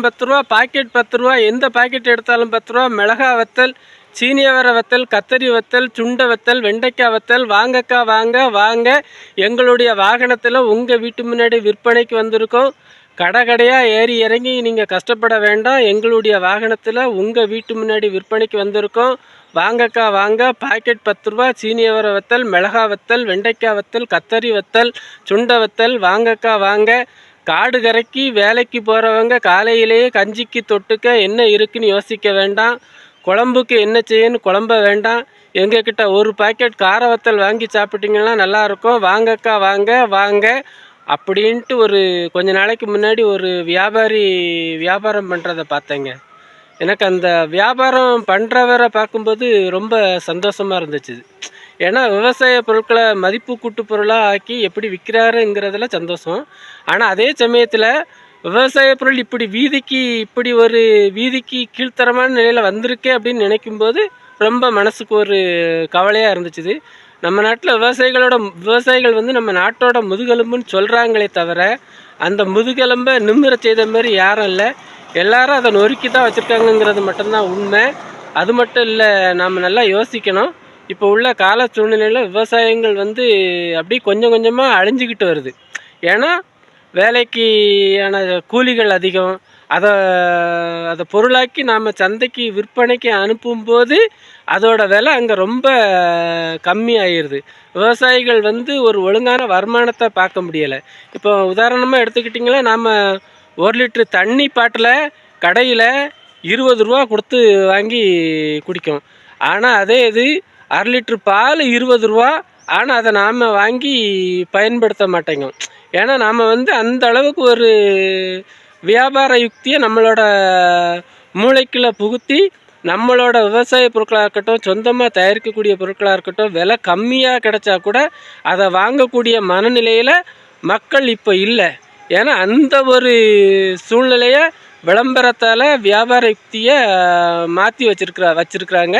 பத்து ரூபா பாக்கெட் பத்து ரூபா எந்த பாக்கெட் எடுத்தாலும் பத்து ரூபா மிளகா வத்தல் சீனியவர வத்தல் கத்தரி வத்தல் சுண்ட வத்தல் வெண்டைக்காய் வத்தல் வாங்கக்கா வாங்க வாங்க. எங்களுடைய வாகனத்தில் உங்கள் வீட்டு முன்னாடி விற்பனைக்கு வந்திருக்கோம். கடை கடையாக ஏறி இறங்கி நீங்கள் கஷ்டப்பட வேண்டாம். எங்களுடைய வாகனத்தில் உங்கள் வீட்டு முன்னாடி விற்பனைக்கு வந்திருக்கோம். வாங்கக்கா வாங்க. பாக்கெட் பத்து ரூபா சீனியவர வத்தல் மிளகா வத்தல் வெண்டைக்காய் வத்தல் கத்தரி வத்தல் சுண்ட வத்தல் வாங்கக்கா வாங்க. காடு கரைக்கி வேலைக்கு போகிறவங்க காலையிலேயே கஞ்சிக்கு தொட்டுக்க என்ன இருக்குன்னு யோசிக்க வேண்டாம். குழம்புக்கு என்ன செய்யன்னு குழம்ப வேண்டாம். எங்ககிட்ட ஒரு பாக்கெட் கார வத்தல் வாங்கி சாப்பிட்டீங்கன்னா நல்லாயிருக்கும். வாங்கக்கா வாங்க வாங்க அப்படின்ட்டு ஒரு கொஞ்ச நாளைக்கு முன்னாடி ஒரு வியாபாரி வியாபாரம் பண்ணுறத பார்த்தேங்க. எனக்கு அந்த வியாபாரம் பண்ணுறவரை பார்க்கும்போது ரொம்ப சந்தோஷமாக இருந்துச்சு. ஏன்னா விவசாய பொருட்களை மதிப்பு கூட்டு பொருளாக ஆக்கி எப்படி விற்கிறாருங்கிறதுல சந்தோஷம். ஆனால் அதே சமயத்தில் விவசாய பொருள் இப்படி வீதிக்கு இப்படி ஒரு வீதிக்கு கீழ்த்தரமான நிலையில் வந்திருக்கே அப்படின்னு நினைக்கும்போது ரொம்ப மனசுக்கு ஒரு கவலையாக இருந்துச்சு நம்ம நாட்டில் விவசாயிகளோட விவசாயிகள் வந்து நம்ம நாட்டோட முதுகெலும்புன்னு சொல்கிறாங்களே தவிர அந்த முதுகெலும்பை நிம்மிற செய்த மாதிரி யாரும் இல்லை. எல்லாரும் அதை நொறுக்கி தான் வச்சுருக்காங்கங்கிறது மட்டும்தான் உண்மை. அது மட்டும் இல்லை நாம் நல்லா யோசிக்கணும். இப்போ உள்ள கால சூழ்நிலையில் விவசாயங்கள் வந்து அப்படி கொஞ்சம் கொஞ்சமாக அழிஞ்சிக்கிட்டு வருது. ஏன்னா வேலைக்கான கூலிகள் அதிகம். அதை அதை பொருளாக்கி நாம் சந்தைக்கு விற்பனைக்கு அனுப்பும்போது அதோட விலை அங்கே ரொம்ப கம்மி ஆயிடுது விவசாயிகள் வந்து ஒரு ஒழுங்கான வருமானத்தை பார்க்க முடியலை. இப்போ உதாரணமாக எடுத்துக்கிட்டிங்களா நாம் ஒரு லிட்ரு தண்ணி பாட்டில் கடையில் இருபது ரூபா கொடுத்து வாங்கி குடிக்கும். ஆனால் அதே இது அரை லிட்ரு பால் இருபது ரூபா. ஆனால் அதை நாம் வாங்கி பயன்படுத்த மாட்டேங்கும் ஏன்னா நாம் வந்து அந்த அளவுக்கு ஒரு வியாபார யுக்தியை நம்மளோட மூளைக்குள்ளே புகுத்தி நம்மளோட விவசாய பொருட்களாக இருக்கட்டும் சொந்தமாக தயாரிக்கக்கூடிய பொருட்களாக இருக்கட்டும் விலை கம்மியாக கிடைச்சா கூட அதை வாங்கக்கூடிய மனநிலையில் மக்கள் இப்போ இல்லை. ஏன்னா அந்த ஒரு சூழ்நிலையை விளம்பரத்தால் வியாபார யுக்தியை மாற்றி வச்சிருக்கிற வச்சுருக்குறாங்க.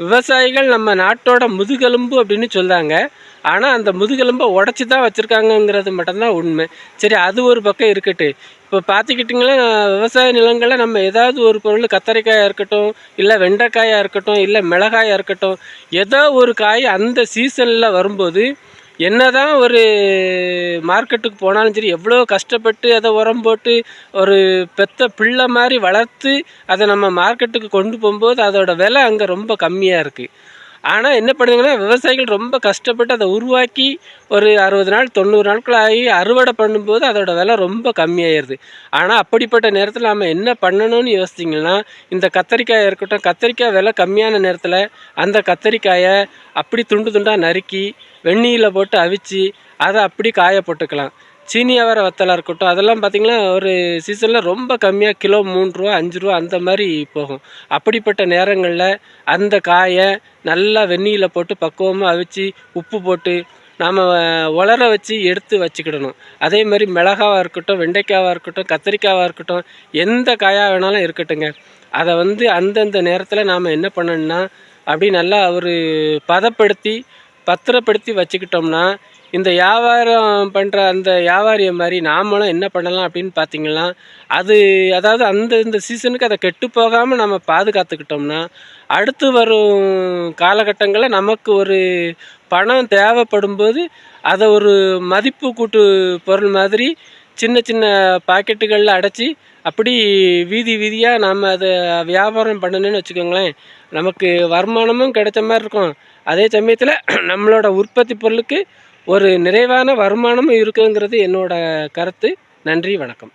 விவசாயிகள் நம்ம நாட்டோட முதுகெலும்பு அப்படின்னு சொல்கிறாங்க ஆனால் அந்த முதுகெலும்பை உடச்சி தான் வச்சுருக்காங்கங்கிறது மட்டும்தான் உண்மை. சரி அது ஒரு பக்கம் இருக்கட்டு இப்போ பார்த்துக்கிட்டிங்களா விவசாய நிலங்களில் நம்ம ஏதாவது ஒரு பொருள் கத்தரிக்காயாக இருக்கட்டும் இல்லை வெண்டைக்காயாக இருக்கட்டும் இல்லை மிளகாயாக இருக்கட்டும் ஏதோ ஒரு காய் அந்த சீசனில் வரும்போது என்னதான் ஒரு மார்க்கெட்டுக்கு போனாலும் சரி எவ்வளோ கஷ்டப்பட்டு அதை உரம் போட்டு ஒரு பெத்த பிள்ளை மாதிரி வளர்த்து அதை நம்ம மார்க்கெட்டுக்கு கொண்டு போகும்போது அதோடய விலை அங்கே ரொம்ப கம்மியாக இருக்குது ஆனால் என்ன பண்ணுதுங்கன்னா விவசாயிகள் ரொம்ப கஷ்டப்பட்டு அதை உருவாக்கி ஒரு அறுபது நாள் தொண்ணூறு நாட்கள் ஆகி அறுவடை பண்ணும்போது அதோட விலை ரொம்ப கம்மியாயிடுது ஆனால் அப்படிப்பட்ட நேரத்தில் நம்ம என்ன பண்ணணும்னு யோசிச்சிங்கன்னா இந்த கத்தரிக்காய் இருக்கட்டும் கத்தரிக்காய் விலை கம்மியான நேரத்தில் அந்த கத்தரிக்காயை அப்படி துண்டு துண்டாக நறுக்கி வெந்நீரில் போட்டு அவிச்சு அதை அப்படி காய போட்டுக்கலாம். சீனி வர வத்தலாக இருக்கட்டும் அதெல்லாம் பார்த்திங்கன்னா ஒரு சீசனில் ரொம்ப கம்மியாக கிலோ மூணு ரூபா அஞ்சு ரூபா அந்த மாதிரி போகும். அப்படிப்பட்ட நேரங்களில் அந்த காயை நல்லா வெந்நீரில் போட்டு பக்குவமாக அவிச்சு உப்பு போட்டு நாம் உலர வச்சு எடுத்து வச்சுக்கிடணும். அதே மாதிரி மிளகாவாக இருக்கட்டும் வெண்டைக்காவாக இருக்கட்டும் கத்திரிக்காவாக இருக்கட்டும் எந்த காயாக வேணாலும் இருக்கட்டுங்க. அதை வந்து அந்தந்த நேரத்தில் நாம் என்ன பண்ணணும்னா அப்படி நல்லா ஒரு பதப்படுத்தி பத்திரப்படுத்தி வச்சுக்கிட்டோம்னா இந்த வியாபாரம் பண்ணுற அந்த வியாபாரியை மாதிரி நாமளும் என்ன பண்ணலாம் அப்படின்னு பார்த்தீங்கன்னா அது அதாவது அந்த இந்த சீசனுக்கு அதை கெட்டு போகாமல் நம்ம பாதுகாத்துக்கிட்டோம்னா அடுத்து வரும் காலகட்டங்களில் நமக்கு ஒரு பணம் தேவைப்படும் போது அதை ஒரு மதிப்பு கூட்டு பொருள் மாதிரி சின்ன சின்ன பாக்கெட்டுகளில் அடைச்சி அப்படி வீதி வீதியாக நாம் அதை வியாபாரம் பண்ணணுன்னு வச்சுக்கோங்களேன் நமக்கு வருமானமும் கிடைச்ச மாதிரி இருக்கும். அதே சமயத்தில் நம்மளோட உற்பத்தி பொருளுக்கு ஒரு நிறைவான வருமானமும் இருக்குங்கிறது என்னோட கருத்து. நன்றி வணக்கம்.